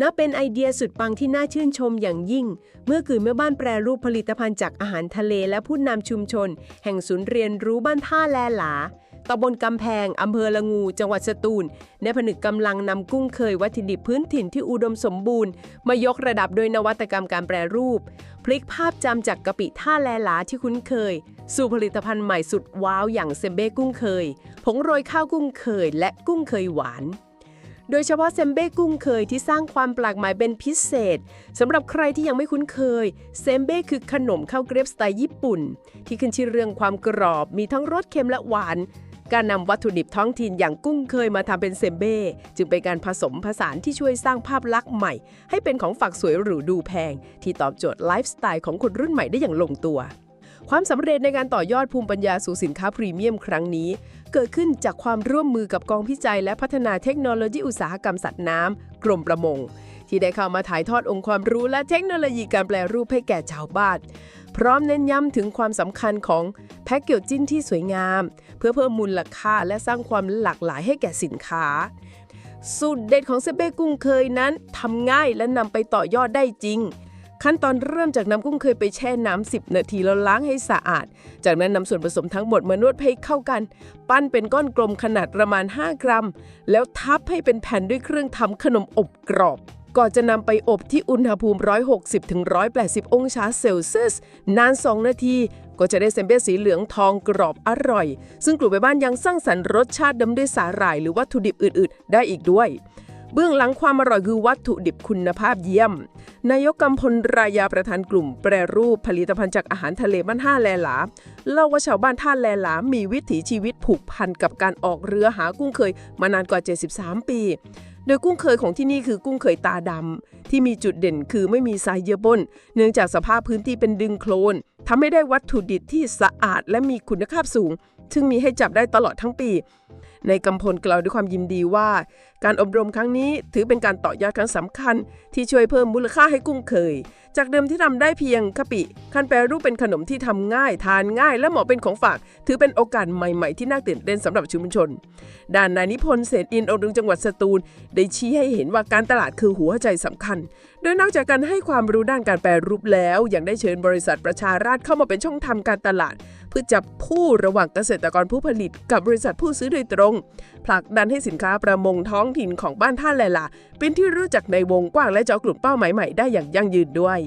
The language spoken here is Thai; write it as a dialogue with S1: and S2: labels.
S1: นับเป็นไอเดียสุดปังที่น่าชื่นชมอย่างยิ่ง เมื่อกืนแม่บ้านแปรรูปผลิตภัณฑ์จากอาหารทะเลและผู้นำชุมชน แห่งศูนย์เรียนรู้บ้านท่าแลหลาตำบลกำแพง อำเภอละงู จังหวัดสตูลในผนึกกำลังนำกุ้งเคยวัตถุดิบพื้นถิ่นที่อุดมสมบูรณ์ มายกระดับโดยนวัตกรรมการแปรรูป พลิกภาพจำจากกะปิท่าแลหลาที่คุ้นเคย สู่ผลิตภัณฑ์ใหม่สุดว้าวอย่างเซมเบ้กุ้งเคย ผงโรยข้าวกุ้งเคย และกุ้งเคยหวาน โดยเฉพาะเซมเบ้กุ้งเคยที่สร้างความแปลกใหม่เป็นพิเศษสำหรับใครที่ยังไม่คุ้นเคย เซมเบ้คือขนมข้าวเกรียบสไตล์ญี่ปุ่น ที่ขึ้นชื่อเรื่องความกรอบ มีทั้งรสเค็มและหวาน การนำวัตถุดิบท้องถิ่นอย่างกุ้งเคยมาทำเป็นเซมเบ้จึงเป็นการผสมผสานที่ช่วยสร้างภาพลักษณ์ใหม่ ให้เป็นของฝากสวยหรูดูแพง ที่ตอบโจทย์ไลฟ์สไตล์ของคนรุ่นใหม่ได้อย่างลงตัว ความสำเร็จในการต่อยอดภูมิปัญญาสู่สินค้าพรีเมียมครั้งนี้ เกิดขึ้นจากความร่วมมือกับกองพิจัย และพัฒนาเทคโนโลยีอุตสาหกรรมสัตว์น้ำกรมประมง ที่ได้เข้ามาถ่ายทอดองค์ความรู้และเทคโนโลยีการแปลรูปให้แก่ชาวบ้านพร้อมเน้นย้ำถึงความสำคัญของแพ็กเกจจิ้นที่สวยงาม เพื่อเพิ่มมูลค่าและสร้างความหลากหลายให้แก่สินค้าสูตรเด็ดของเซเบ้กุ้งเคยนั้นทำง่ายและนำไปต่อยอดได้จริง ขั้นตอนเริ่มจากนำกุ้งเคยไปแช่น้ำ10 นาทีแล้วล้างให้สะอาด จากนั้นนำส่วนผสมทั้งหมดมานวดให้เข้ากัน ปั้นเป็นก้อนกลมขนาดประมาณ 5 กรัม แล้วทับให้เป็นแผ่นด้วยเครื่องทำขนมอบกรอบ ก่อนจะนำไปอบที่อุณหภูมิ 160-180 องศาเซลเซียส นาน 2 นาทีก็จะได้เซมเบ้สีเหลืองทองกรอบอร่อย ซึ่งกลุ่มแม่บ้านยังสร้างสรรค์รสชาติดำด้วยสาหร่าย หรือวัตถุดิบอื่น ๆ ได้อีกด้วย เบื้องหลังความอร่อยคือวัตถุดิบคุณภาพเยี่ยม นายกกำพลรายาประธานกลุ่ม แปรรูปผลิตภัณฑ์จากอาหารทะเลบ้านท่าแลหลาเล่าว่าชาวบ้านท่าแลหลา มีวิถีชีวิตผูกพันกับการออกเรือหากุ้งเคยมานานกว่า 73 ปี โดยกุ้งเคยของที่นี่คือกุ้งเคยตาดำที่มีจุดเด่นคือไม่มีทรายเยื่อบ่นเนื่องจากสภาพพื้นที่เป็นดึงโคลนทำให้ได้วัตถุดิบที่สะอาดและมีคุณภาพสูง ซึ่งมีให้จับได้ตลอดทั้งปี ในกำพลกล่าวด้วยความยินดีว่า การอบรมครั้งนี้ถือเป็นการต่อยอดครั้งสำคัญ ที่ช่วยเพิ่มมูลค่าให้กุ้งเคย จากเดิมที่ทำได้เพียงกะปิ ขั้นแปรรูปเป็นขนมที่ทำง่าย ทานง่าย และเหมาะเป็นของฝาก ถือเป็นโอกาสใหม่ๆ ที่น่าตื่นเต้นสำหรับชุมชน ด้านนายนิพนธ์เศษอินองค์ดึงจังหวัดสตูล ได้ชี้ให้เห็นว่าการตลาดคือหัวใจสำคัญ โดยนอกจากการให้ความรู้ด้านการแปรรูปแล้วยังได้เชิญบริษัทประชาราษฎร์เข้ามาเป็นช่องทางการตลาด พื่อจับผู้ระหว่างเกษตรกรผู้ผลิตกับบริษัทผู้ซื้อโดยตรง ผลักดันให้สินค้าประมงท้องถิ่นของบ้านท่าแลลาเป็นที่รู้จักในวงกว้างและเจาะกลุ่มเป้าหมายใหม่ได้อย่างยั่งยืนด้วย